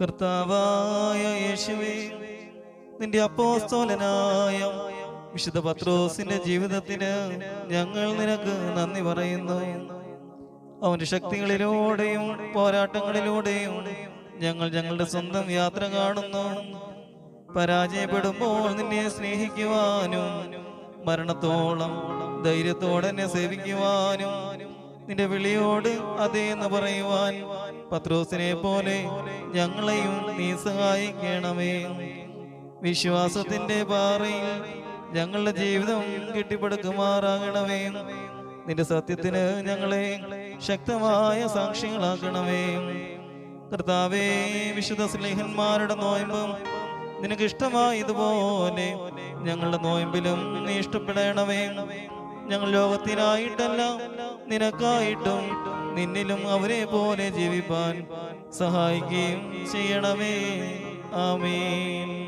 കർത്താവായ യേശുവേ നിന്റെ അപ്പോസ്തോലനായ വിശുദ്ധ പത്രോസിന്റെ ജീവിതത്തിന് ഞങ്ങൾ നിനക്ക് നന്ദി പറയുന്നു. അവന്റെ ശക്തികളിലൂടെയും പോരാട്ടങ്ങളിലൂടെയും ഞങ്ങൾ ഞങ്ങളുടെ സ്വന്തം യാത്ര കാണുന്നു. പരാജയപ്പെടുമ്പോൾ നിന്നെ സ്നേഹിക്കുവാനും മരണത്തോളം ധൈര്യത്തോടെ എന്നെ സേവിക്കുവാനും നിന്റെ വിളിയോട് അതേ എന്ന് പറയുവാൻ പത്രോസിനെ പോലെ ഞങ്ങളെയും നീ സഹായിക്കണമേ. വിശ്വാസത്തിന്റെ പാറയിൽ ഞങ്ങളുടെ ജീവിതം കെട്ടിപ്പടുക്കുമാറാകണമേ. നിന്റെ സത്യത്തിന് ഞങ്ങളെ ശക്തമായ സാക്ഷികളാക്കണമേ. കർത്താവേ വിശുദ്ധ സ്നേഹന്മാരുടെ നോയമ്പും നിനക്ക് ഇഷ്ടമായതുപോലെ ഞങ്ങളുടെ നോയമ്പിലും നീ ഇഷ്ടപ്പെടണമേ. ഞങ്ങൾ ലോകത്തിനായിട്ടല്ല നിനക്കായിട്ടും നിന്നിലും അവരെ പോലെ ജീവിപ്പാൻ സഹായിക്കുകയും ചെയ്യണമേ. ആമേൻ.